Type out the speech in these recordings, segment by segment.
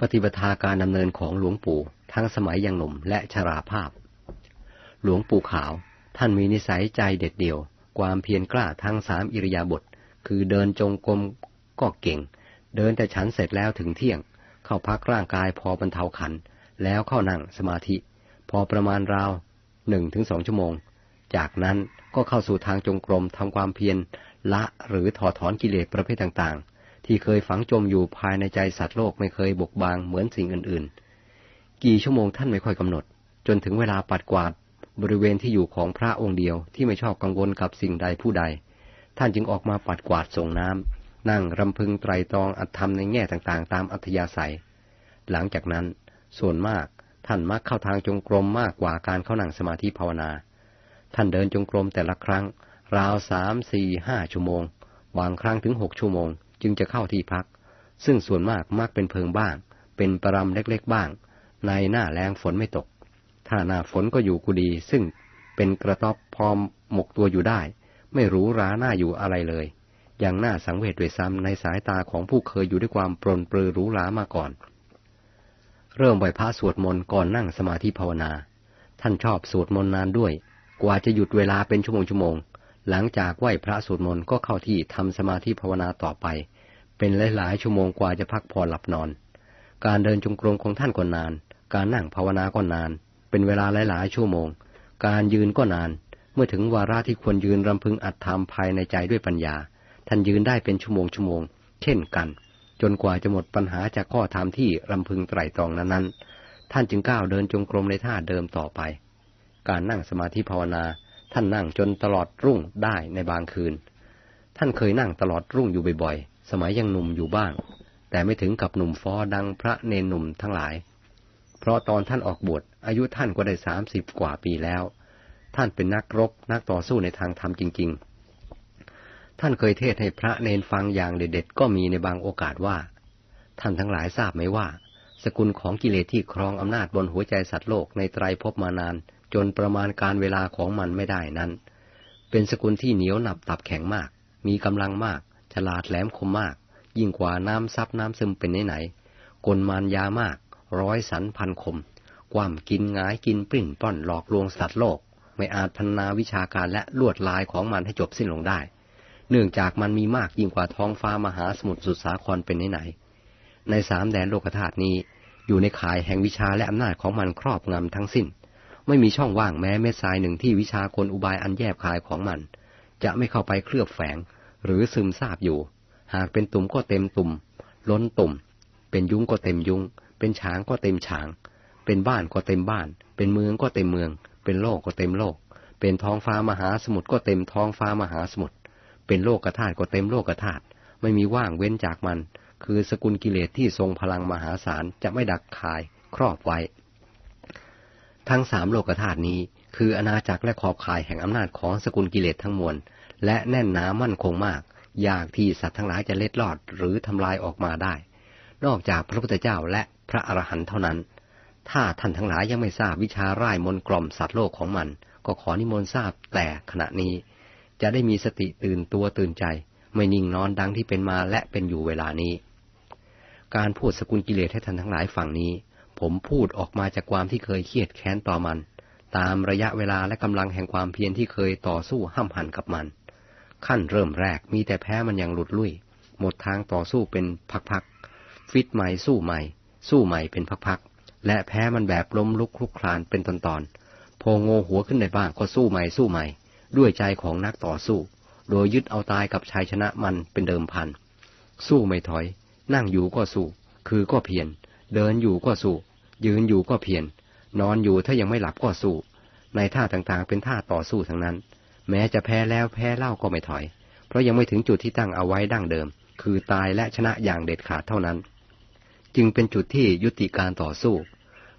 ปฏิปทาการดำเนินของหลวงปู่ทั้งสมัยยังหนุ่มและชราภาพ หลวงปู่ขาว ท่านมีนิสัยใจเด็ดเดี่ยว ความเพียรกล้าทั้งสามอิริยาบถคือเดินจงกรมก็เก่ง เดินแต่ฉันเสร็จแล้วถึงเที่ยง เข้าพักร่างกายพอบรรเทาขัน แล้วเข้านั่งสมาธิ พอประมาณราวหนึ่งถึงสองชั่วโมง จากนั้นก็เข้าสู่ทางจงกรมทำความเพียรละหรือถอดถอนกิเลสประเภทต่าง ที่เคยฝังจมอยู่ภายในใจสัตว์โลกไม่เคยบกบางเหมือนสิ่งอื่นๆ กี่ชั่วโมงท่านไม่ค่อยกำหนด จนถึงเวลาปัดกวาด บริเวณที่อยู่ของพระองค์เดียวที่ไม่ชอบกังวลกับสิ่งใดผู้ใด ท่านจึงออกมาปัดกวาดส่งน้ำนั่งรำพึงไตรตรองอัตธรรมในแง่ต่างๆ ตามอัธยาศัย หลังจากนั้น ส่วนมากท่านมักเข้าทางจงกรมมากกว่าการเข้านั่งสมาธิภาวนา ท่านเดินจงกรมแต่ละครั้ง ราวสามสี่ห้าชั่วโมง บางครั้งถึงหกชั่วโมง จึงจะเข้าที่พัก ซึ่งส่วนมากมักเป็นเพิงบ้าง เป็นปรำเล็กๆบ้าง ในหน้าแรงฝนไม่ตก ถ้าหน้าฝนก็อยู่กุดี ซึ่งเป็นกระต๊อบพร้อมหมกตัวอยู่ได้ ไม่รู้ร้าหน้าอยู่อะไรเลยอย่างน่าสังเวชด้วยซ้ำในสายตาของผู้เคยอยู่ด้วยความปรนปรือรู้ล้ามาก่อน เริ่มไหวพระสวดมนต์ก่อนนั่งสมาธิภาวนา ท่านชอบสวดมนต์นานด้วย กว่าจะหยุดเวลาเป็นชั่วโมงชั่วโมง หลังจากไหวพระสวดมนต์ก็เข้าที่ทำสมาธิภาวนาต่อไป เป็นหลายๆชั่วโมงกว่าจะพักผ่อนหลับนอน การเดินจงกรมของท่านก็นาน การนั่งภาวนาก็นาน เป็นเวลาหลายๆชั่วโมง การยืนก็นาน เมื่อถึงวาระที่ควรยืนรำพึงอัดทำภายในใจด้วยปัญญา ท่านยืนได้เป็นชั่วโมงชั่วโมง เช่นกัน จนกว่าจะหมดปัญหาจากข้อธรรมที่รำพึงไตรตรองนั้นๆ ท่านจึงก้าวเดินจงกรมในท่าเดิมต่อไป การนั่งสมาธิภาวนา ท่านนั่งจนตลอดรุ่งได้ในบางคืน ท่านเคยนั่งตลอดรุ่งอยู่บ่อยๆ สมัยยังหนุ่มอยู่บ้าง แต่ไม่ถึงกับหนุ่มฟอดังพระเนนหนุ่มทั้งหลาย เพราะตอนท่านออกบวชอายุท่านก็ได้สามสิบกว่าปีแล้ว ท่านเป็นนักรบนักต่อสู้ในทางธรรมจริง ๆ ท่านเคยเทศให้พระเนนฟังอย่างเด็ดๆก็มีในบางโอกาสว่า ท่านทั้งหลายทราบไหมว่า สกุลของกิเลสที่ครองอำนาจบนหัวใจสัตว์โลกในไตรภพมานาน จนประมาณการเวลาของมันไม่ได้นั้น เป็นสกุลที่เหนียวหนับตับแข็งมาก มีกำลังมาก ฉลาดแหลมคมมาก ยิ่งกว่าน้ำซับน้ำซึมเป็นไหนๆกลมานยามาก ร้อยสันพันคม ความกินงายกินปริ่นป้อนหลอกลวงสัตว์โลก ไม่อาจพันนาวิชาการและลวดลายของมันให้จบสิ้นลงได้ เนื่องจากมันมีมากยิ่งกว่าท้องฟ้ามหาสมุทรสุดสาครเป็นไหนๆในสามแดนโลกธาตุนี้ อยู่ในข่ายแห่งวิชาและอำนาจของมันครอบงำทั้งสิ้น ไม่มีช่องว่างแม้เม็ดทรายหนึ่งที่วิชากลอุบายอันแยบคายของมัน จะไม่เข้าไปเคลือบแฝง หรือซึมซาบอยู่ หากเป็นตุ่มก็เต็มตุ่ม ล้นตุ่ม เป็นยุ้งก็เต็มยุ้ง เป็นฉางก็เต็มฉาง เป็นบ้านก็เต็มบ้าน เป็นเมืองก็เต็มเมือง เป็นโลกก็เต็มโลก เป็นท้องฟ้ามหาสมุทรก็เต็มท้องฟ้ามหาสมุทร เป็นโลกธาตุก็เต็มโลกธาตุไม่มีว่างเว้นจากมัน คือสกุลกิเลสที่ทรงพลังมหาศาลจะไม่ดักคายครอบไว้ ทั้งสามโลกธาตุนี้ คืออาณาจักรและขอบข่ายแห่งอำนาจของสกุลกิเลสทั้งมวล และแน่นหนามั่นคงมาก ยากที่สัตว์ทั้งหลายจะเล็ดลอดหรือทำลายออกมาได้ นอกจากพระพุทธเจ้าและพระอรหันต์เท่านั้น ถ้าท่านทั้งหลายยังไม่ทราบวิชาร่ายมนกล่อมสัตว์โลกของมัน ก็ขอนิมนต์ทราบแต่ขณะนี้ จะได้มีสติตื่นตัวตื่นใจ ไม่นิ่งนอนดังที่เป็นมาและเป็นอยู่เวลานี้ การพูดสกุลกิเลสให้ท่านทั้งหลายฝั่งนี้ ผมพูดออกมาจากความที่เคยเครียดแค้นต่อมัน ตามระยะเวลาและกำลังแห่งความเพียรที่เคยต่อสู้ห้ำหันกับมัน ขั้นเริ่มแรกมีแต่แพ้มันอย่างหลุดลุ่ย หมดทางต่อสู้เป็นพักๆ ฟิตใหม่สู้ใหม่ สู้ใหม่เป็นพักๆ และแพ้มันแบบล้มลุกคลุกคลานเป็นตอนๆ พอโงหัวขึ้นในบ้างก็สู้ใหม่สู้ใหม่ ด้วยใจของนักต่อสู้ โดยยึดเอาตายกับชัยชนะมันเป็นเดิมพัน สู้ไม่ถอย นั่งอยู่ก็สู้ คือก็เพียรเดินอยู่ก็สู้ ยืนอยู่ก็เพียรนอนอยู่ถ้ายังไม่หลับก็สู้ ในท่าต่างๆ เป็นท่าต่อสู้ทั้งนั้น แม้จะแพ้แล้วแพ้เล่าก็ไม่ถอย เพราะยังไม่ถึงจุดที่ตั้งเอาไว้ดั้งเดิม คือตายและชนะอย่างเด็ดขาดเท่านั้น จึงเป็นจุดที่ยุติการต่อสู้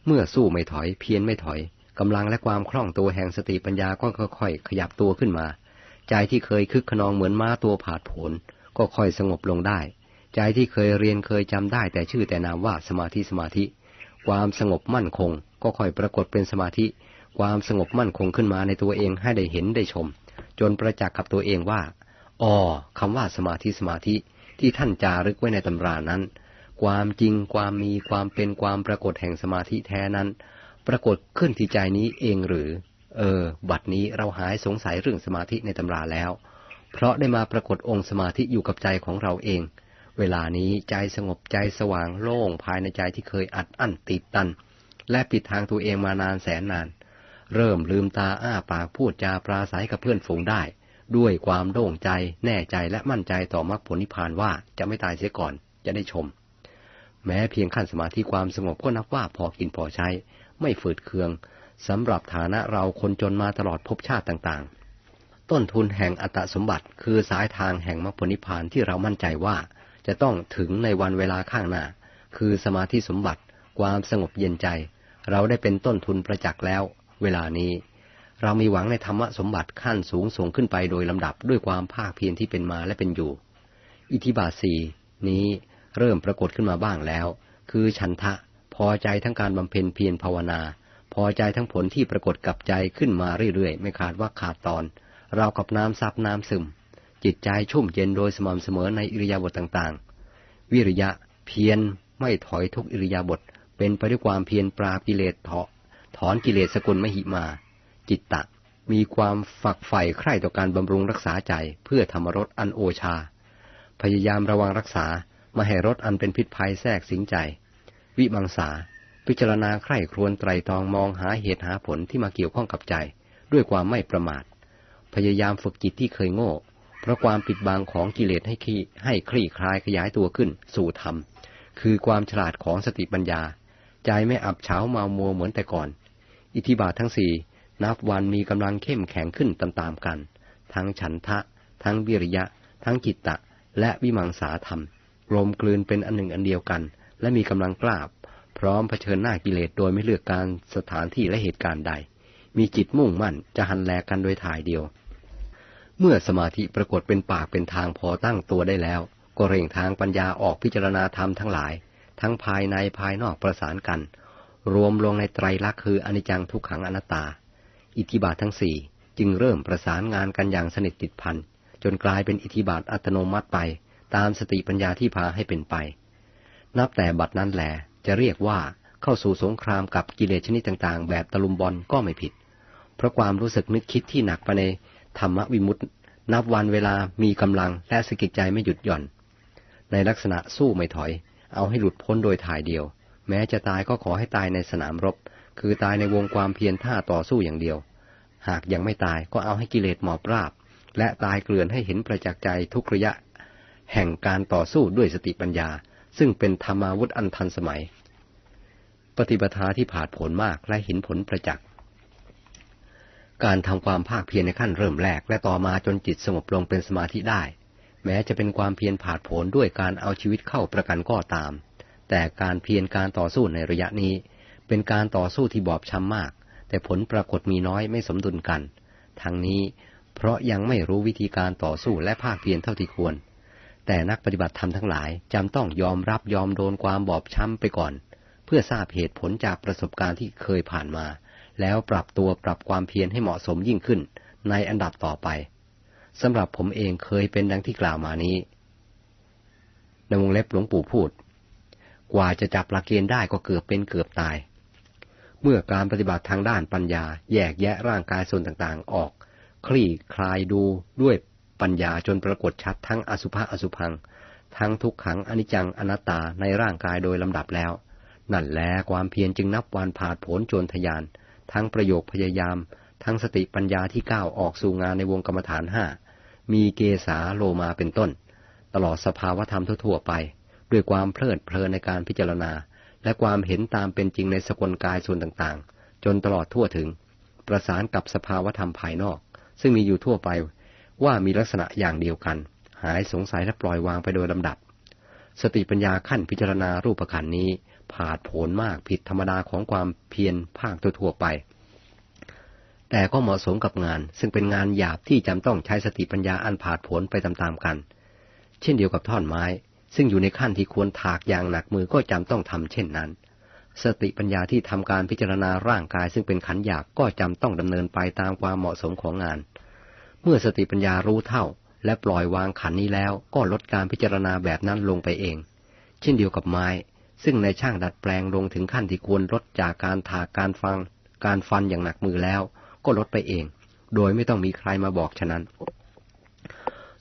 เมื่อสู้ไม่ถอย เพียรไม่ถอยกำลังและความคล่องตัวแห่งสติปัญญาก็ค่อยๆ ขยับตัวขึ้นมา ใจที่เคยคึกขนองเหมือนม้าตัวผาดผล ก็ค่อยสงบลงได้ ใจที่เคยเรียนเคยจำได้แต่ชื่อแต่นามว่าสมาธิสมาธิ ความสงบมั่นคง ก็ค่อยปรากฏเป็นสมาธิ ความสงบมั่นคงขึ้นมาในตัวเองให้ได้เห็นได้ชม จนประจักษ์กับตัวเองว่าอ๋อคำว่าสมาธิสมาธิที่ท่านจารึกไว้ในตำรานั้น ความจริงความมีความเป็นความปรากฏแห่งสมาธิแท้นั้น ปรากฏขึ้นที่ใจนี้เองหรือ เออ บัดนี้เราหายสงสัยเรื่องสมาธิในตำราแล้ว เพราะได้มาปรากฏองค์สมาธิอยู่กับใจของเราเอง เวลานี้ใจสงบใจสว่างโล่งภายในใจที่เคยอัดอั้นติดตัน และปิดทางตัวเองมานานแสนนาน เริ่มลืมตาอ้าปากพูดจาปราศัยกับเพื่อนฝูงได้ ด้วยความโล่งใจแน่ใจและมั่นใจต่อมรรคผลนิพพานว่าจะไม่ตายเสียก่อนจะได้ชม แม้เพียงขั้นสมาธิความสงบก็นับว่าพอกินพอใช้ ไม่ฝืดเคืองสำหรับฐานะเราคนจนมาตลอดภพชาติต่างๆ ต้นทุนแห่งอัตสมบัติคือสายทางแห่งมรรคผลนิพพานที่เรามั่นใจว่า จะต้องถึงในวันเวลาข้างหน้า คือสมาธิสมบัติ ความสงบเย็นใจ เราได้เป็นต้นทุนประจักษ์แล้ว เวลานี้ เรามีหวังในธรรมสมบัติขั้นสูงส่งขึ้นไปโดยลำดับด้วยความภาคเพียรที่เป็นมาและเป็นอยู่ อิทิบาสีนี้เริ่มปรากฏขึ้นมาบ้างแล้ว คือฉันทะ พอใจทั้งการบำเพ็ญเพียรภาวนา พอใจทั้งผลที่ปรากฏกับใจขึ้นมาเรื่อยๆ ไม่ขาดว่าขาดตอน เรากับน้ำซับน้ำซึม จิตใจชุ่มเย็นโดยสม่ำเสมอในอิริยาบถต่างๆ วิริยะเพียรไม่ถอยทุกอิริยาบถเป็นไปด้วยความเพียรปราบกิเลสเถาะถอนกิเลสสกุลมหิมา จิตตะ มีความฝักใฝ่ใคร่ต่อการบำรุงรักษาใจเพื่อธรรมรสอันโอชา พยายามระวังรักษามาให้รสอันเป็นพิษภัยแทรกสิงใจ วิมังสา พิจารณาใคร่ครวญไตรตองมองหาเหตุหาผลที่มาเกี่ยวข้องกับใจ ด้วยความไม่ประมาท พยายามฝึกจิตที่เคยโง่ เพราะความปิดบังของกิเลสให้ขี้ให้คลี่คลายขยายตัวขึ้น สู่ธรรม คือความฉลาดของสติปัญญา ใจไม่อับเฉาเมามัวเหมือนแต่ก่อน อิทธิบาททั้งสี่นับวันมีกำลังเข้มแข็งขึ้นตามๆกัน ทั้งฉันทะ ทั้งวิริยะ ทั้งจิตตะ และวิมังสาธรรมกลมกลืนเป็นอันหนึ่งอันเดียวกัน และมีกำลังกล้าพร้อมเผชิญหน้ากิเลสโดยไม่เลือกการสถานที่และเหตุการณ์ใด มีจิตมุ่งมั่นจะหันแลกันโดยถ่ายเดียว เมื่อสมาธิปรากฏเป็นปากเป็นทางพอตั้งตัวได้แล้ว ก็เร่งทางปัญญาออกพิจารณาธรรมทั้งหลาย ทั้งภายในภายนอกประสานกัน รวมลงในไตรลักษณ์คืออนิจจังทุกขังอนัตตา อิทธิบาททั้งสี่จึงเริ่มประสานงานกันอย่างสนิทติดพันจนกลายเป็นอิทธิบาทอัตโนมัติไป ตามสติปัญญาที่พาให้เป็นไป นับแต่บัดนั้นแหลจะเรียกว่าเข้าสู่สงครามกับกิเลสชนิดต่างๆ แบบตะลุมบอลก็ไม่ผิด เพราะความรู้สึกนึกคิดที่หนักไปใน ธรรมวิมุตติ นับวันเวลามีกำลังและสกิจใจไม่หยุดหย่อน ในลักษณะสู้ไม่ถอย เอาให้หลุดพ้นโดยถ่ายเดียว แม้จะตายก็ขอให้ตายในสนามรบ คือตายในวงความเพียรท่าต่อสู้อย่างเดียว หากยังไม่ตายก็เอาให้กิเลสหมอบราบ และตายเกลื่อนให้เห็นประจักษ์ใจทุกระยะ แห่งการต่อสู้ด้วยสติปัญญา ซึ่งเป็นธรรมาวุธอันทันสมัย ปฏิปทาที่ผาดผลมากและเห็นผลประจักษ์ การทำความภาคเพียรในขั้นเริ่มแรกและต่อมาจนจิตสงบลงเป็นสมาธิได้ แม้จะเป็นความเพียรผาดโผลด้วยการเอาชีวิตเข้าประกันก็ตาม แต่การเพียรการต่อสู้ในระยะนี้ เป็นการต่อสู้ที่บอบช้ำมาก แต่ผลปรากฏมีน้อยไม่สมดุลกัน ทั้งนี้เพราะยังไม่รู้วิธีการต่อสู้และภาคเพียรเท่าที่ควร แต่นักปฏิบัติธรรมทั้งหลายจำต้องยอมรับยอมโดนความบอบช้ำไปก่อน เพื่อทราบเหตุผลจากประสบการณ์ที่เคยผ่านมา แล้วปรับตัวปรับความเพียรให้เหมาะสมยิ่งขึ้น ในอันดับต่อไปสำหรับผมเองเคยเป็นดังที่กล่าวมานี้ ในวงเล็บหลวงปู่พูด กว่าจะจับหลักเกณฑ์ได้ก็เกือบเป็นเกือบตาย เมื่อการปฏิบัติทางด้านปัญญา แยกแยะร่างกายส่วนต่างๆ ออก คลี่คลายดูด้วยปัญญาจนปรากฏชัดทั้งอสุภะอสุพัง ทั้งทุกขังอนิจจังอนัตตาในร่างกายโดยลำดับแล้ว นั่นแลความเพียรจึงนับวันผ่าผลจรทยาน ทั้งประโยคพยายาม ทั้งสติปัญญาที่ก้าวออกสู่งานในวงกรรมฐานห้ามีเกษาโลมาเป็นต้น ตลอดสภาวธรรมทั่วไป ด้วยความเพลิดเพลินในการพิจารณา และความเห็นตามเป็นจริงในสกลกายส่วนต่างๆ จนตลอดทั่วถึง ประสานกับสภาวธรรมภายนอก ซึ่งมีอยู่ทั่วไปว่ามีลักษณะอย่างเดียวกัน หายสงสัยและปล่อยวางไปโดยลำดับ สติปัญญาขั้นพิจารณารูปขันนี้ ผาดโผนมากผิดธรรมดาของความเพียรภาคทั่วไป แต่ก็เหมาะสมกับงาน ซึ่งเป็นงานหยาบที่จำต้องใช้สติปัญญาอันผาดโผนไปตามๆกัน เช่นเดียวกับท่อนไม้ ซึ่งอยู่ในขั้นที่ควรถากอย่างหนักมือก็จำต้องทำเช่นนั้น สติปัญญาที่ทำการพิจารณาร่างกาย ซึ่งเป็นขันหยาบก็จำต้องดำเนินไปตามความเหมาะสมของงาน เมื่อสติปัญญารู้เท่า และปล่อยวางขันนี้แล้วก็ลดการพิจารณาแบบนั้นลงไปเอง เช่นเดียวกับไม้ ซึ่งในช่างดัดแปลงลงถึงขั้นที่ควรลดจากการถากการฟัง การฟันอย่างหนักมือแล้ว ก็ลดไปเอง โดยไม่ต้องมีใครมาบอกฉะนั้น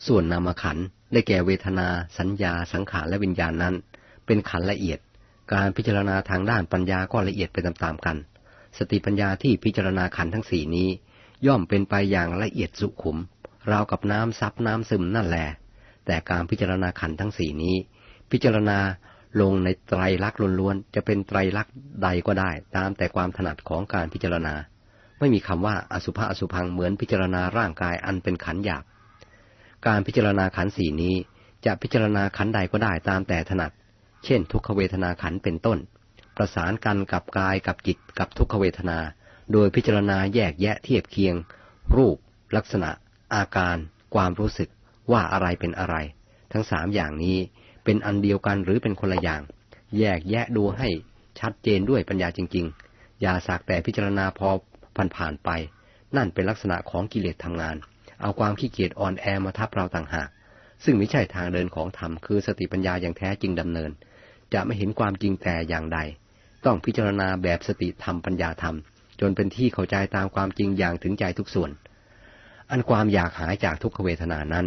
ส่วนนามขันได้แก่เวทนา สัญญา สังขารและวิญญาณนั้น เป็นขันละเอียด การพิจารณาทางด้านปัญญาก็ละเอียดไปตามๆกัน สติปัญญาที่พิจารณาขันทั้งสี่นี้ ย่อมเป็นไปอย่างละเอียดสุขุม ราวกับน้ำซับน้ำซึมนั่นแหละแต่การพิจารณาขันทั้งสี่นี้ พิจารณา ลงในไตรลักษณ์ล้วนๆจะเป็นไตรลักษณ์ใดก็ได้ ตามแต่ความถนัดของการพิจารณา ไม่มีคำว่าอสุภะอสุพังเหมือนพิจารณาร่างกายอันเป็นขันหยาบการพิจารณาขันสี่นี้ จะพิจารณาขันใดก็ได้ตามแต่ถนัด เช่น ทุกขเวทนาขันเป็นต้น ประสานกันกับกายกับจิตกับทุกขเวทนา โดยพิจารณาแยกแยะเทียบเคียง รูป ลักษณะ อาการ ความรู้สึกว่าอะไรเป็นอะไร ทั้งสามอย่างนี้ เป็นอันเดียวกันหรือเป็นคนละอย่าง แยกแยะดูให้ชัดเจนด้วยปัญญาจริง ๆ อย่าสักแต่พิจารณาพอผ่านผ่านไป นั่นเป็นลักษณะของกิเลสทำงาน เอาความขี้เกียจอ่อนแอมาทับเราต่างหาก ซึ่งไม่ใช่ทางเดินของธรรมคือสติปัญญาอย่างแท้จริงดำเนิน จะไม่เห็นความจริงแต่อย่างใด ต้องพิจารณาแบบสติธรรมปัญญาธรรม จนเป็นที่เข้าใจตามความจริงอย่างถึงใจทุกส่วน อันความอยากหายจากทุกขเวทนานั้น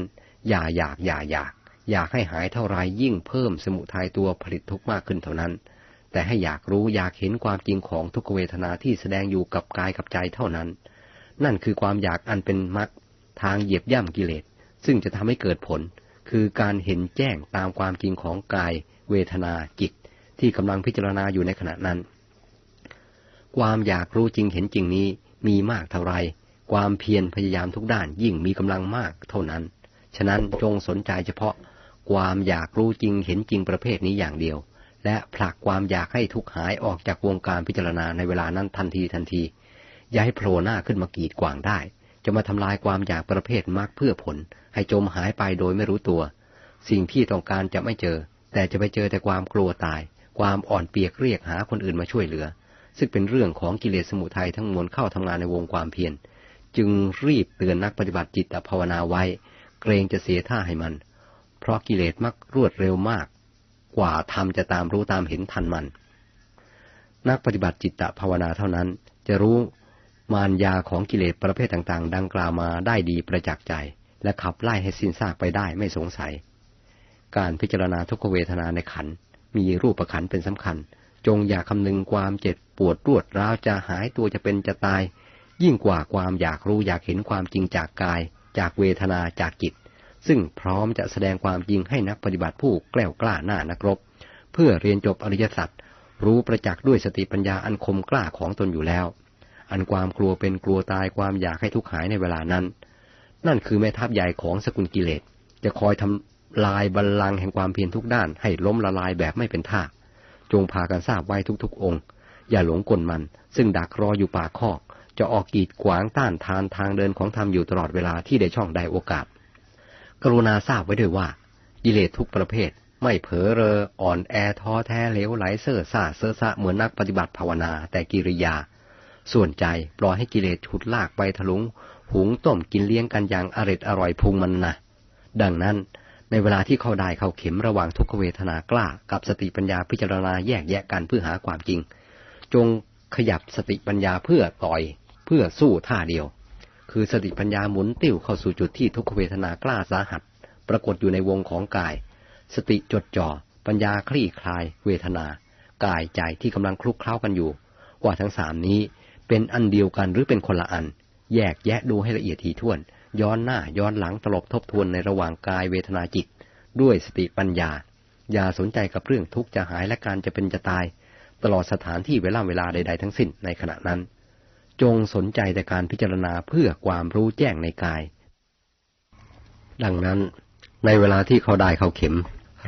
อย่าอยากอย่าอยาก อยากให้หายเท่าไรยิ่งเพิ่มสมุทัยตัวผลิตทุกข์มากขึ้นเท่านั้น แต่ให้อยากรู้อยากเห็นความจริงของทุกเวทนาที่แสดงอยู่กับกายกับใจเท่านั้น นั่นคือความอยากอันเป็นมรรคทางเหยียบย่ำกิเลส ซึ่งจะทำให้เกิดผล คือการเห็นแจ้งตามความจริงของกาย เวทนาจิต ที่กำลังพิจารณาอยู่ในขณะนั้น ความอยากรู้จริงเห็นจริงนี้มีมากเท่าไร ความเพียรพยายามทุกด้านยิ่งมีกำลังมากเท่านั้น ฉะนั้นจงสนใจเฉพาะ ความอยากรู้จริงเห็นจริงประเภทนี้อย่างเดียว และผลักความอยากให้ทุกหายออกจากวงการพิจารณาในเวลานั้นทันทีทันที อย่าให้โผล่หน้าขึ้นมากีดกวางได้ จะมาทำลายความอยากประเภทมากเพื่อผล ให้จมหายไปโดยไม่รู้ตัว สิ่งที่ต้องการจะไม่เจอ แต่จะไปเจอแต่ความกลัวตาย ความอ่อนเปียกเรียกหาคนอื่นมาช่วยเหลือ ซึ่งเป็นเรื่องของกิเลสสมุทัยทั้งมวลเข้าทำงานในวงความเพียรจึงรีบเตือนนักปฏิบัติจิตภาวนาไว้ เกรงจะเสียท่าให้มัน เพราะกิเลสมักรวดเร็วมาก กว่าธรรมจะตามรู้ตามเห็นทันมัน นักปฏิบัติจิตตภาวนาเท่านั้น จะรู้มารยาของกิเลสประเภทต่างๆ ดังกล่าวมาได้ดีประจักษ์ใจ และขับไล่ให้สิ้นซากไปได้ไม่สงสัย การพิจารณาทุกเวทนาในขันมีรูปประขันเป็นสำคัญ จงอย่าคำนึงความเจ็บปวดรวดร้าวจะหายตัวจะเป็นจะตาย ยิ่งกว่าความอยากรู้อยากเห็นความจริงจากกาย จากเวทนาจากจิต ซึ่งพร้อมจะแสดงความจริงให้นักปฏิบัติผู้แกล้วกล้าหน้านักรบ เพื่อเรียนจบอริยสัจรู้ประจักษ์ด้วยสติปัญญาอันคมกล้าของตนอยู่แล้ว อันความกลัวเป็นกลัวตายความอยากให้ทุกข์หายในเวลานั้น นั่นคือแม่ทัพใหญ่ของสกุลกิเลส จะคอยทำลายบัลลังก์แห่งความเพียรทุกด้านให้ล้มละลายแบบไม่เป็นท่า จงพากันทราบไว้ทุกๆ องค์ อย่าหลงกลมัน ซึ่งดักรออยู่ป่าคอก จะออกกีดขวางต้านทานทางเดินของธรรมอยู่ตลอดเวลาที่ได้ช่องได้โอกาส กรุณาทราบไว้ด้วยว่ากิเลสทุกประเภท ไม่เผลอเรออ่อนแอท้อแท้เลวไหลเซ่อซ่าเซ่อซะเหมือนนักปฏิบัติภาวนาแต่กิริยา ส่วนใจปล่อยให้กิเลสฉุดลากไปทะลุง หุงต้มกินเลี้ยงกันอย่างอร็ดอร่อยพุงมันนะดังนั้นในเวลาที่เข้าได้เข้าเข็มระหว่างทุกขเวทนากล้า กับสติปัญญาพิจารณาแยกแยะกันเพื่อหาความจริง จงขยับสติปัญญาเพื่อต่อย เพื่อสู้ท่าเดียว คือสติปัญญาหมุนติ้วเข้าสู่จุดที่ทุกขเวทนากล้าสาหัส ปรากฏอยู่ในวงของกาย สติจดจ่อ ปัญญาคลี่คลาย เวทนา กายใจที่กำลังคลุกเคล้ากันอยู่ ว่าทั้งสามนี้เป็นอันเดียวกันหรือเป็นคนละอัน แยกแยะดูให้ละเอียดทีท่วน ย้อนหน้าย้อนหลังตลบทบทวนในระหว่างกายเวทนาจิต ด้วยสติปัญญา อย่าสนใจกับเรื่องทุกข์จะหายและการจะเป็นจะตาย ตลอดสถานที่เวลาเวลาใด ๆ ทั้งสิ้นในขณะนั้น จงสนใจแต่การพิจารณาเพื่อความรู้แจ้งในกาย ดังนั้น ในเวลาที่เขาได้เขาเข็ม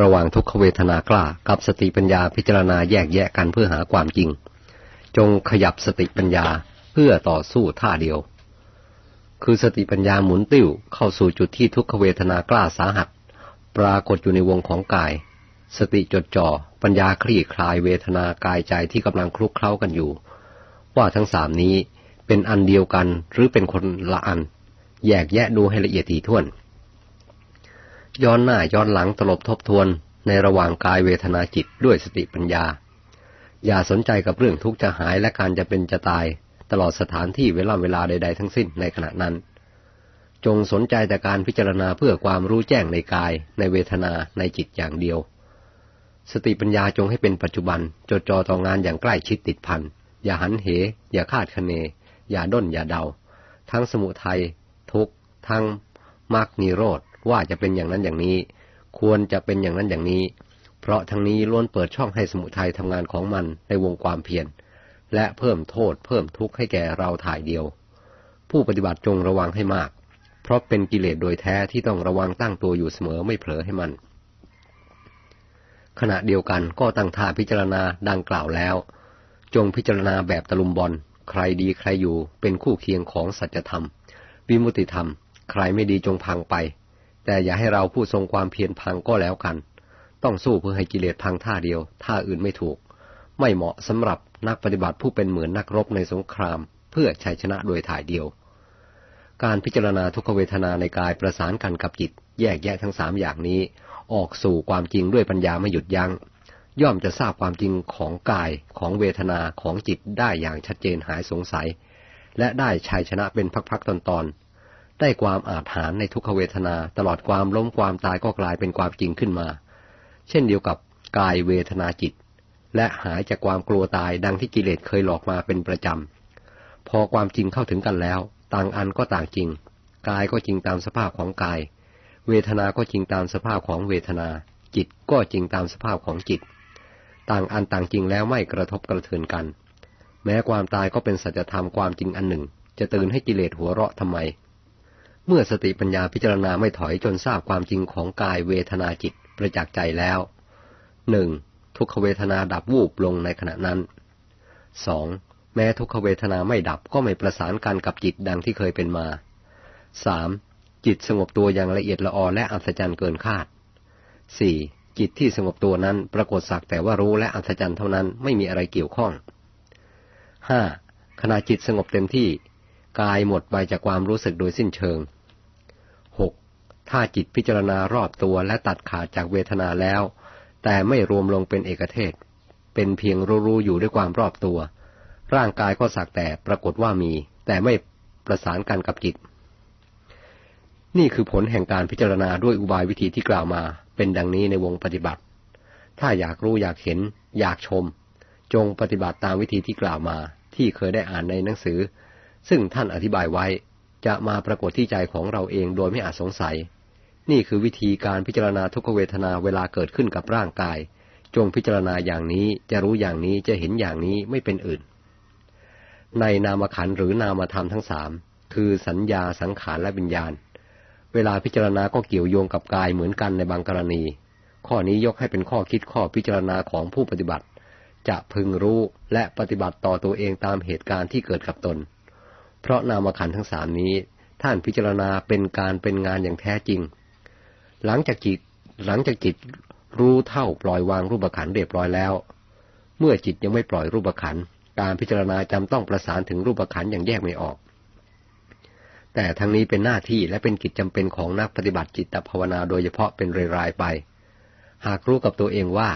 ระหว่างทุกขเวทนากล้ากับสติปัญญาพิจารณาแยกแยะกันเพื่อหาความจริง จงขยับสติปัญญาเพื่อต่อสู้ท่าเดียว คือสติปัญญาหมุนติ้วเข้าสู่จุดที่ทุกขเวทนากล้าสาหัส ปรากฏอยู่ในวงของกาย สติจดจ่อปัญญาคลี่คลายเวทนากายใจที่กำลังคลุกเคล้ากันอยู่ว่าทั้งสามนี้ เป็นอันเดียวกันหรือเป็นคนละอัน แยกแยะดูให้ละเอียดถี่ถ้วน ย้อนหน้าย้อนหลังตลบทบทวนในระหว่างกายเวทนาจิตด้วยสติปัญญา อย่าสนใจกับเรื่องทุกข์จะหายและการจะเป็นจะตาย ตลอดสถานที่เวลาเวลาใด ๆ ทั้งสิ้นในขณะนั้น จงสนใจแต่การพิจารณาเพื่อความรู้แจ้งในกาย ในเวทนาในจิตอย่างเดียว สติปัญญาจงให้เป็นปัจจุบันจดจ่อต่องานอย่างใกล้ชิดติดพันอย่าหันเห อย่าคาดคะเน อย่าด้นอย่าเดา ทั้งสมุทัยทุกทั้งมรรคนิโรธว่าจะเป็นอย่างนั้นอย่างนี้ ควรจะเป็นอย่างนั้นอย่างนี้ เพราะทั้งนี้ล้วนเปิดช่องให้สมุทัยทำงานของมันในวงความเพียรและเพิ่มโทษเพิ่มทุกข์ให้แก่เราถ่ายเดียว ผู้ปฏิบัติจงระวังให้มาก เพราะเป็นกิเลสโดยแท้ที่ต้องระวังตั้งตัวอยู่เสมอไม่เผลอให้มัน ขณะเดียวกันก็ตั้งท่าพิจารณาดังกล่าวแล้ว จงพิจารณาแบบตะลุมบอล ใครดีใครอยู่เป็นคู่เคียงของสัจธรรม วิมุติธรรม ใครไม่ดีจงพังไป แต่อย่าให้เราผู้ทรงความเพียรพังก็แล้วกัน ต้องสู้เพื่อให้กิเลสพังท่าเดียวท่าอื่นไม่ถูก ไม่เหมาะสำหรับนักปฏิบัติผู้เป็นเหมือนนักรบในสงคราม เพื่อชัยชนะโดยถ่ายเดียว การพิจารณาทุกขเวทนาในกายประสานกันกับจิต แยกแยะทั้งสามอย่างนี้ ออกสู่ความจริงด้วยปัญญาไม่หยุดยัง้ง ย่อมจะทราบความจริงของกายของเวทนาของจิตได้อย่างชัดเจนหายสงสัย และได้ชัยชนะเป็นพักๆตอนๆได้ความอาถรรพ์ในทุกขเวทนาตลอดความล้มความตายก็กลายเป็นความจริงขึ้นมา เช่นเดียวกับกายเวทนาจิต และหายจากความกลัวตายดังที่กิเลสเคยหลอกมาเป็นประจำพอความจริงเข้าถึงกันแล้ว ต่างอันก็ต่างจริง กายก็จริงตามสภาพของกาย เวทนาก็จริงตามสภาพของเวทนา จิตก็จริงตามสภาพของจิต ต่างอันต่างจริงแล้วไม่กระทบกระเทือนกัน แม้ความตายก็เป็นสัจธรรมความจริงอันหนึ่ง จะตื่นให้กิเลสหัวเราะทำไม เมื่อสติปัญญาพิจารณาไม่ถอยจนทราบความจริงของกายเวทนาจิตประจักษ์ใจแล้วหนึ่งทุกขเวทนาดับวูบลงในขณะนั้นสองแม้ทุกขเวทนาไม่ดับก็ไม่ประสานกันกับจิตดังที่เคยเป็นมาสามจิตสงบตัวอย่างละเอียดละออและอัศจรรย์เกินคาดสี่ จิตที่สงบตัวนั้นปรากฏสักแต่ว่ารู้และอัศจรรย์เท่านั้นไม่มีอะไรเกี่ยวข้องห้าขณะจิตสงบเต็มที่ กายหมดไปจากความรู้สึกโดยสิ้นเชิงหกถ้าจิตพิจารณารอบตัวและตัดขาดจากเวทนาแล้ว แต่ไม่รวมลงเป็นเอกเทศ เป็นเพียงรู้ๆอยู่ด้วยความรอบตัว ร่างกายก็สักแต่ปรากฏว่ามี แต่ไม่ประสานกันกับจิต นี่คือผลแห่งการพิจารณาด้วยอุบายวิธีที่กล่าวมา เป็นดังนี้ในวงปฏิบัติ ถ้าอยากรู้อยากเห็น อยากชม จงปฏิบัติตามวิธีที่กล่าวมาที่เคยได้อ่านในหนังสือ ซึ่งท่านอธิบายไว้จะมาปรากฏที่ใจของเราเองโดยไม่อาจสงสัย นี่คือวิธีการพิจารณาทุกเวทนาเวลาเกิดขึ้นกับร่างกาย จงพิจารณาอย่างนี้จะรู้อย่างนี้จะเห็นอย่างนี้ไม่เป็นอื่น ในนามขันหรือนามธรรมทั้งสามคือสัญญาสังขารและวิญญาณ เวลาพิจารณาก็เกี่ยวโยงกับกายเหมือนกันในบางกรณี ข้อนี้ยกให้เป็นข้อคิดข้อพิจารณาของผู้ปฏิบัติ จะพึงรู้และปฏิบัติต่อตัวเองตามเหตุการณ์ที่เกิดกับตน เพราะนามขันทั้งสามนี้ ท่านพิจารณาเป็นการเป็นงานอย่างแท้จริง หลังจากจิตหลังจากจิตรู้เท่าปล่อยวางรูปขันเรียบร้อยแล้ว เมื่อจิตยังไม่ปล่อยรูปขันการพิจารณาจำต้องประสานถึงรูปขันอย่างแยกไม่ออก แต่ทั้งนี้เป็นหน้าที่และเป็นกิจจำเป็นของนักปฏิบัติจิตภาวนาโดยเฉพาะเป็นรายๆไป หากรู้กับตัวเองว่า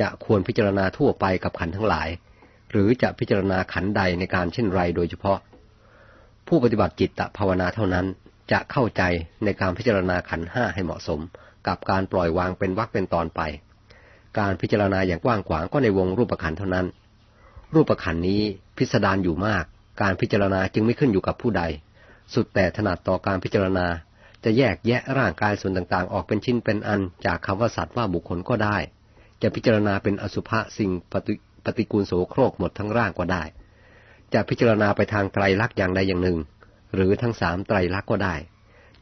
จะควรพิจารณาทั่วไปกับขันทั้งหลาย หรือจะพิจารณาขันใดในการเช่นไรโดยเฉพาะ ผู้ปฏิบัติจิตภาวนาเท่านั้นจะเข้าใจในการพิจารณาขันห้าให้เหมาะสม กับการปล่อยวางเป็นวักเป็นตอนไป การพิจารณาอย่างกว้างขวางก็ในวงรูปขันเท่านั้น รูปขันนี้พิสดารอยู่มาก การพิจารณาจึงไม่ขึ้นอยู่กับผู้ใด สุดแต่ถนัดต่อการพิจารณา จะแยกแยะร่างกายส่วนต่างๆ ออกเป็นชิ้นเป็นอันจากคำว่าสัตว์ว่าบุคคลก็ได้ จะพิจารณาเป็นอสุภะสิ่งปฏิปฏิกูลโสโครกหมดทั้งร่างก็ได้ จะพิจารณาไปทางไตรลักษณ์อย่างใดอย่างหนึ่ง หรือทั้งสามไตรลักษณ์ก็ได้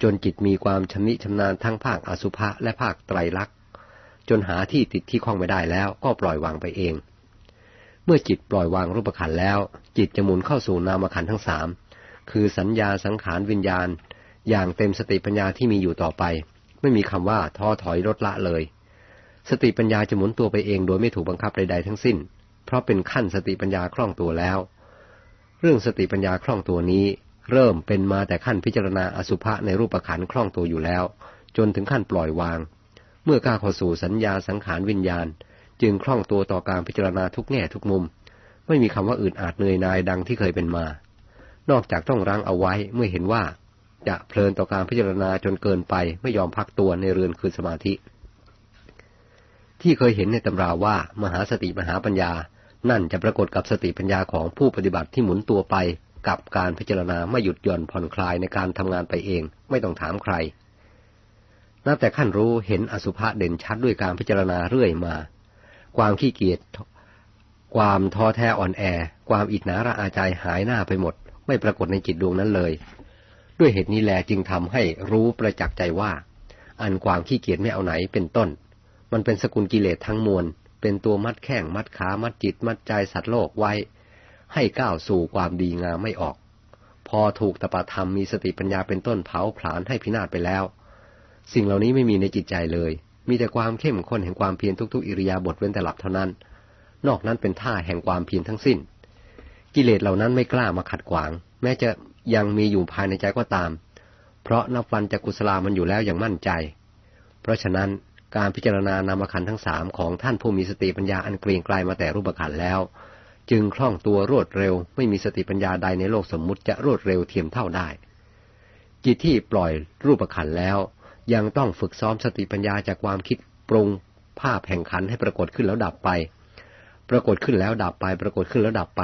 จนจิตมีความชำนิชำนาญทั้งภาคอสุภะและภาคไตรลักษณ์จนหาที่ติดที่คล้องไม่ได้แล้วก็ปล่อยวางไปเอง เมื่อจิตปล่อยวางรูปขันแล้ว จิตจะหมุนเข้าสู่นามขันทั้งสาม คือสัญญาสังขารวิญญาณ อย่างเต็มสติปัญญาที่มีอยู่ต่อไป ไม่มีคำว่าท้อถอยลดละเลย สติปัญญาจะหมุนตัวไปเองโดยไม่ถูกบังคับใดๆทั้งสิ้น เพราะเป็นขั้นสติปัญญาคล่องตัวแล้ว เรื่องสติปัญญาคล่องตัวนี้ เริ่มเป็นมาแต่ขั้นพิจารณาอสุภะในรูปขันคล่องตัวอยู่แล้ว จนถึงขั้นปล่อยวาง เมื่อก้าวเข้าสู่สัญญาสังขารวิญญาณ จึงคล่องตัวต่อการพิจารณาทุกแง่ทุกมุม ไม่มีคำว่าอื่นอาจเหนื่อยนายดังที่เคยเป็นมา นอกจากต้องรั้งเอาไว้เมื่อเห็นว่า จะเพลินต่อการพิจารณาจนเกินไปไม่ยอมพักตัวในเรือนคืนสมาธิ ที่เคยเห็นในตำราว่ามหาสติมหาปัญญา นั่นจะปรากฏกับสติปัญญาของผู้ปฏิบัติที่หมุนตัวไป กับการพิจารณาไม่หยุดหย่อนผ่อนคลายในการทำงานไปเองไม่ต้องถามใครนับแต่ขั้นรู้เห็นอสุภะเด่นชัดด้วยการพิจารณาเรื่อยมา ความขี้เกียจ ความท้อแท้อ่อนแอ ความอิจนาระอาใจหายหน้าไปหมด ไม่ปรากฏในจิตดวงนั้นเลย ด้วยเหตุนี้แลจึงทำให้รู้ประจักษ์ใจว่า อันความขี้เกียจไม่เอาไหนเป็นต้น มันเป็นสกุลกิเลสทั้งมวล เป็นตัวมัดแข้งมัดขามัดจิต มัดใจสัตว์โลกไว้ ให้ก้าวสู่ความดีงามไม่ออก พอถูกตปาธรรมมีสติปัญญาเป็นต้นเผาผลาญให้พินาศไปแล้ว สิ่งเหล่านี้ไม่มีในจิตใจเลย มีแต่ความเข้มข้นแห่งความเพียรทุกๆ อิริยาบถเว้นแต่หลับเท่านั้น นอกนั้นเป็นท่าแห่งความเพียรทั้งสิ้น กิเลสเหล่านั้นไม่กล้ามาขัดขวาง แม้จะยังมีอยู่ภายในใจก็ตาม เพราะนับวันจะกุศลามันอยู่แล้วอย่างมั่นใจ เพราะฉะนั้นการพิจารณานามขันทั้งสามของท่านผู้มีสติปัญญาอันเกรียงไกลมาแต่รูปขันแล้ว จึงคล่องตัวรวดเร็ว ไม่มีสติปัญญาใดในโลกสมมุติจะรวดเร็วเทียมเท่าได้ จิตที่ปล่อยรูปขันแล้ว ยังต้องฝึกซ้อมสติปัญญาจากความคิดปรุงภาพแห่งขันให้ปรากฏขึ้นแล้วดับไป ปรากฏขึ้นแล้วดับไป ปรากฏขึ้นแล้วดับไป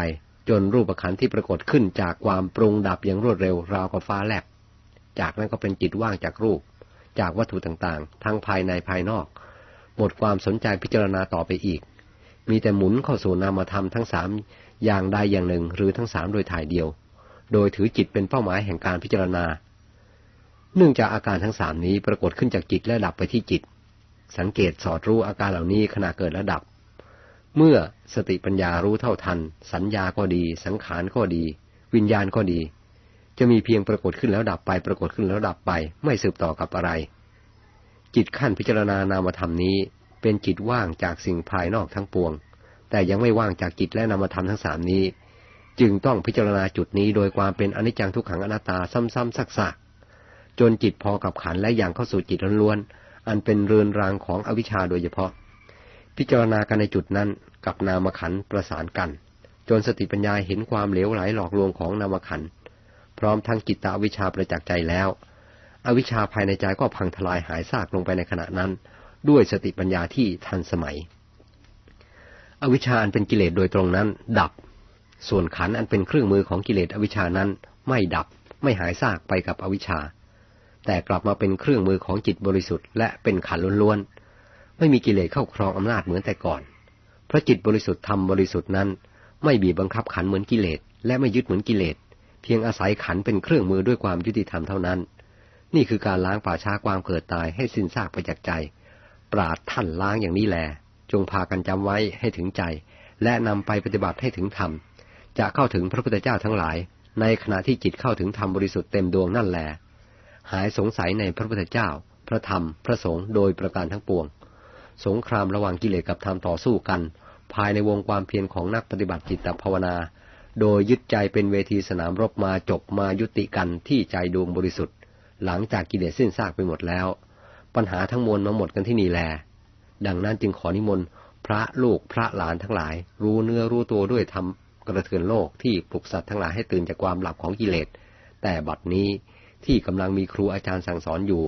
จนรูปขันที่ปรากฏขึ้นจากความปรุงดับอย่างรวดเร็วราวกับฟ้าแลบ จากนั้นก็เป็นจิตว่างจากรูป จากวัตถุต่างๆ ทั้งภายในภายนอก หมดความสนใจพิจารณาต่อไปอีก มีแต่หมุนเข้าสู่นามธรรมทั้งสามอย่างใดอย่างหนึ่งหรือทั้งสามโดยถ่ายเดียว โดยถือจิตเป็นเป้าหมายแห่งการพิจารณา เนื่องจากอาการทั้งสามนี้ปรากฏขึ้นจากจิตและดับไปที่จิต สังเกตสอดรู้อาการเหล่านี้ขณะเกิดและดับ เมื่อสติปัญญารู้เท่าทัน สัญญาก็ดี สังขารก็ดี วิญญาณก็ดี จะมีเพียงปรากฏขึ้นแล้วดับไปปรากฏขึ้นแล้วดับไป ไม่สืบต่อกับอะไร จิตขั้นพิจารณานามธรรมนี้ เป็นจิตว่างจากสิ่งภายนอกทั้งปวง แต่ยังไม่ว่างจากจิตและนามธรรมทั้งสามนี้ จึงต้องพิจารณาจุดนี้โดยความเป็นอนิจจังทุกขังอนัตตาซ้ำๆซักๆจนจิตพอกับขันและอย่างเข้าสู่จิตล้วนๆอันเป็นเรือนรางของอวิชชาโดยเฉพาะ พิจารณากันในจุดนั้นกับนามขันประสานกัน จนสติปัญญาเห็นความเหลวไหลหลอกลวงของนามขันพร้อมทั้งกิตตาวิชาประจักษ์ใจแล้ว อวิชชาภายในใจก็พังทลายหายซากลงไปในขณะนั้น ด้วยสติปัญญาที่ทันสมัย อวิชชาอันเป็นกิเลสโดยตรงนั้น ดับ ส่วนขันอันเป็นเครื่องมือของกิเลสอวิชชานั้นไม่ดับไม่หายซากไปกับอวิชชา แต่กลับมาเป็นเครื่องมือของจิตบริสุทธิ์และเป็นขันล้วนๆ ไม่มีกิเลสเข้าครองอำนาจเหมือนแต่ก่อนเพราะจิตบริสุทธิ์ทำบริสุทธิ์นั้น ไม่บีบบังคับขันเหมือนกิเลสและไม่ยึดเหมือนกิเลส เพียงอาศัยขันเป็นเครื่องมือด้วยความยุติธรรมเท่านั้น นี่คือการล้างป่าช้าความเกิดตายให้สิ้นซากไปจากใจ ปราดท่านล้างอย่างนี้แล จงพากันจำไว้ให้ถึงใจ และนำไปปฏิบัติให้ถึงธรรม จะเข้าถึงพระพุทธเจ้าทั้งหลาย ในขณะที่จิตเข้าถึงธรรมบริสุทธิ์เต็มดวงนั่นแล หายสงสัยในพระพุทธเจ้า พระธรรม พระสงฆ์โดยประการทั้งปวง สงครามระหว่างกิเลสกับธรรมต่อสู้กัน ภายในวงความเพียรของนักปฏิบัติจิตภาวนา โดยยึดใจเป็นเวทีสนามรบมาจบมายุติกันที่ใจดวงบริสุทธิ์ หลังจากกิเลสสิ้นซากไปหมดแล้ว ปัญหาทั้งมวลมาหมดกันที่นี่แล ดังนั้นจึงขอนิมนต์พระลูกพระหลานทั้งหลาย รู้เนื้อรู้ตัวด้วยทำกระเทือนโลกที่ปลุกสัตว์ทั้งหลายให้ตื่นจากความหลับของกิเลสแต่บัดนี้ที่กำลังมีครูอาจารย์สั่งสอนอยู่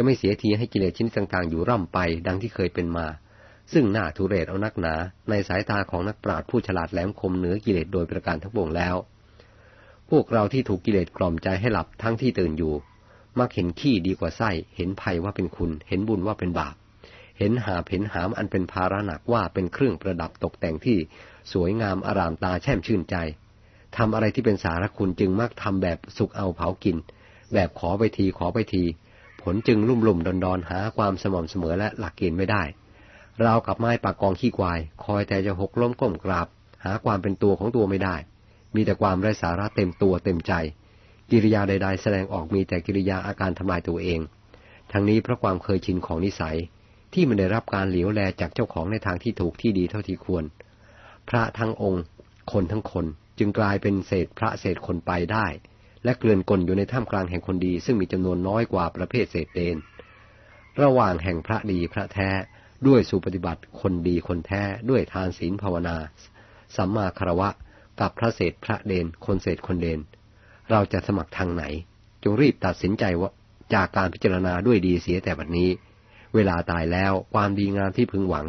จะไม่เสียทีให้กิเลสชิ้นต่างๆอยู่ร่ำไปดังที่เคยเป็นมา ซึ่งหน่าทุเรศเอานักหนา ในสายตาของนักปราชญ์ผู้ฉลาดแหลมคมเหนือกิเลสโดยประการทั้งปวงแล้ว พวกเราที่ถูกกิเลสกล่อมใจให้หลับทั้งที่ตื่นอยู่ มักเห็นขี้ดีกว่าไส้เห็นภัยว่าเป็นคุณ เห็นบุญว่าเป็นบาปเห็นหาเห็นหามอันเป็นภาระหนักว่าเป็นเครื่องประดับตกแต่งที่สวยงามอารามตาแช่มชื่นใจทำอะไรที่เป็นสารคุณจึงมักทำแบบสุกเอาเผากิน แบบขอไปทีขอไปที ลจึงลุ่มลุ่มดอนดอนหาความสม่ำเสมอและหลักเกณฑ์ไม่ได้เรากับไม้ปากกองขี้ควาย คอยแต่จะหกล้มก้มกราบ หาความเป็นตัวของตัวไม่ได้ มีแต่ความไร้สาระเต็มตัวเต็มใจ กิริยาใด ๆ แสดงออกมีแต่กิริยาอาการทำลายตัวเอง ทั้งนี้เพราะความเคยชินของนิสัย ที่มันได้รับการเหลียวแลจากเจ้าของในทางที่ถูกที่ดีเท่าที่ควร พระทั้งองค์ คนทั้งคนจึงกลายเป็นเศษพระเศษคนไปได้ และเกลื่อนกลอยู่ในท่ามกลางแห่งคนดี ซึ่งมีจำนวนน้อยกว่าประเภทเศษเดน ระหว่างแห่งพระดีพระแท้ด้วยสุปฏิบัติคนดีคนแท้ด้วยทานศีลภาวนา สัมมาคารวะ กับพระเศษพระเดน คนเศษคนเดน เราจะสมัครทางไหน จงรีบตัดสินใจว่าจากการพิจารณาด้วยดีเสียแต่บัดนี้ เวลาตายแล้วความดีงามที่พึงหวัง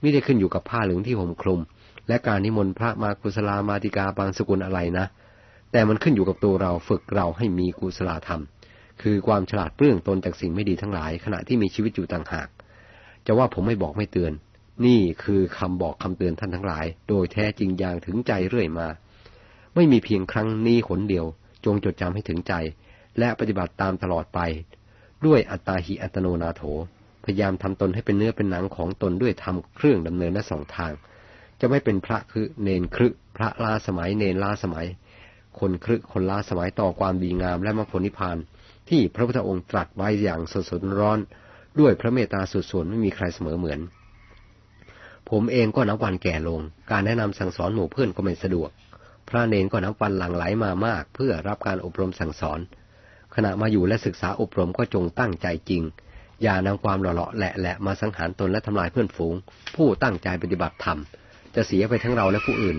ไม่ได้ขึ้นอยู่กับผ้าเหลืองที่ห่มคลุม และการนิมนต์พระมากุศลามาติกาบางสกุลอะไรนะ แต่มันขึ้นอยู่กับตัวเราฝึกเราให้มีกุศลธรรม คือความฉลาดเปลื้องตนจากสิ่งไม่ดีทั้งหลาย ขณะที่มีชีวิตอยู่ต่างหาก จะว่าผมไม่บอกไม่เตือน นี่คือคำบอกคำเตือนท่านทั้งหลาย โดยแท้จริงอย่างถึงใจเรื่อยมา ไม่มีเพียงครั้งนี้หนเดียว จงจดจำให้ถึงใจ และปฏิบัติตามตลอดไป ด้วยอัตตาหิอัตโนนาโถ พยายามทำตนให้เป็นเนื้อเป็นหนังของตนด้วยทำเครื่องดำเนินและสองทาง จะไม่เป็นพระคือเนนครึพระลาสมัยเนนลาสมัย คนครึกคนลาสมัยต่อความดีงามและมรรคผลนิพพาน ที่พระพุทธองค์ตรัสไว้อย่างสดสดร้อน ด้วยพระเมตตาสุดส่วนไม่มีใครเสมอเหมือน ผมเองก็นับวันแก่ลง การแนะนำสั่งสอนหมู่เพื่อนก็ไม่สะดวก พระเนนก็นับวันหลั่งไหลมามาก เพื่อรับการอบรมสั่งสอน ขณะมาอยู่และศึกษาอบรมก็จงตั้งใจจริง อย่านำความหล่อๆแหละแหละมาสังหารตนและทำลายเพื่อนฝูง ผู้ตั้งใจปฏิบัติธรรมจะเสียไปทั้งเราและผู้อื่น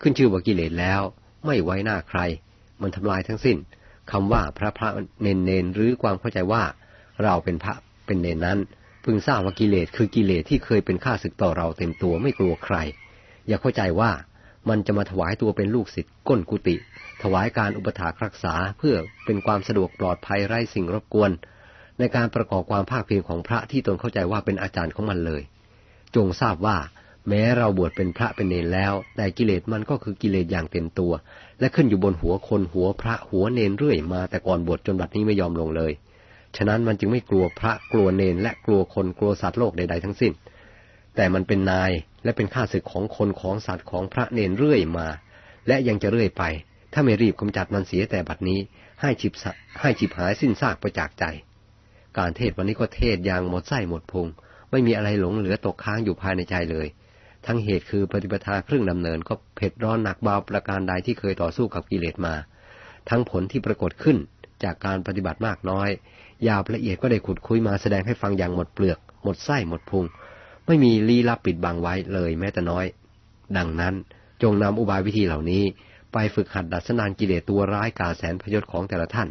ขึ้นชื่อว่ากิเลสแล้ว ไม่ไว้หน้าใคร มันทำลายทั้งสิ้นคำว่าพระพระเนนเนนหรือความเข้าใจว่าเราเป็นพระเป็นเนนนั้น พึงทราบว่ากิเลสคือกิเลสที่เคยเป็นข้าศึกต่อเราเต็มตัวไม่กลัวใคร อย่าเข้าใจว่ามันจะมาถวายตัวเป็นลูกศิษย์ก้นกุฏิถวายการอุปถากรักษาเพื่อเป็นความสะดวกปลอดภัยไร้สิ่งรบกวน ในการประกอบความภาคเพียรของพระที่ตนเข้าใจว่าเป็นอาจารย์ของมันเลย จงทราบว่า แม้เราบวชเป็นพระเป็นเนรแล้ว แต่กิเลสมันก็คือกิเลสอย่างเต็มตัว และขึ้นอยู่บนหัวคนหัวพระหัวเนรเรื่อยมา แต่ก่อนบวชจนบัดนี้ไม่ยอมลงเลย ฉะนั้นมันจึงไม่กลัวพระกลัวเนรและกลัวคนกลัวสัตว์โลกใดๆทั้งสิ้น แต่มันเป็นนายและเป็นข้าศึกของคนของสัตว์ของพระเนรเรื่อยมา และยังจะเรื่อยไป ถ้าไม่รีบกำจัดมันเสียแต่บัดนี้ให้ฉิบให้ฉิบหายสิ้นซากไปจากใจ การเทศวันนี้ก็เทศอย่างหมดไส้หมดพุงไม่มีอะไรหลงเหลือตกค้างอยู่ภายในใจเลย ทั้งเหตุคือปฏิปทาเครื่องดำเนินก็เผ็ดร้อนหนักเบาประการใดที่เคยต่อสู้กับกิเลสมา ทั้งผลที่ปรากฏขึ้นจากการปฏิบัติมากน้อย ยาวละเอียดก็ได้ขุดคุยมาแสดงให้ฟังอย่างหมดเปลือก หมดไส้หมดพุง ไม่มีลี้ลับปิดบังไว้เลยแม้แต่น้อย ดังนั้นจงนำอุบายวิธีเหล่านี้ ไปฝึกหัดดัดสนานกิเลสตัวร้ายกาแสนพยศของแต่ละท่าน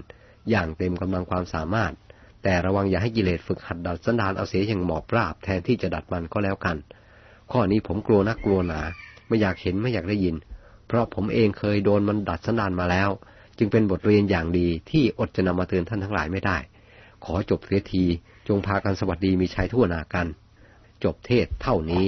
อย่างเต็มกำลังความสามารถ แต่ระวังอย่าให้กิเลสฝึกหัดดัดสันานเอาเสียอย่างหมอบราบแทนที่จะดัดมันก็แล้วกัน ข้อนี้ผมกลัวนักกลัวหนา ไม่อยากเห็นไม่อยากได้ยิน เพราะผมเองเคยโดนมันดัดสันดานมาแล้ว จึงเป็นบทเรียนอย่างดีที่อดจะนำมาเตือนท่านทั้งหลายไม่ได้ ขอจบเสียทีจงพากันสวัสดีมีชัยทั่วนากัน จบเทศเท่านี้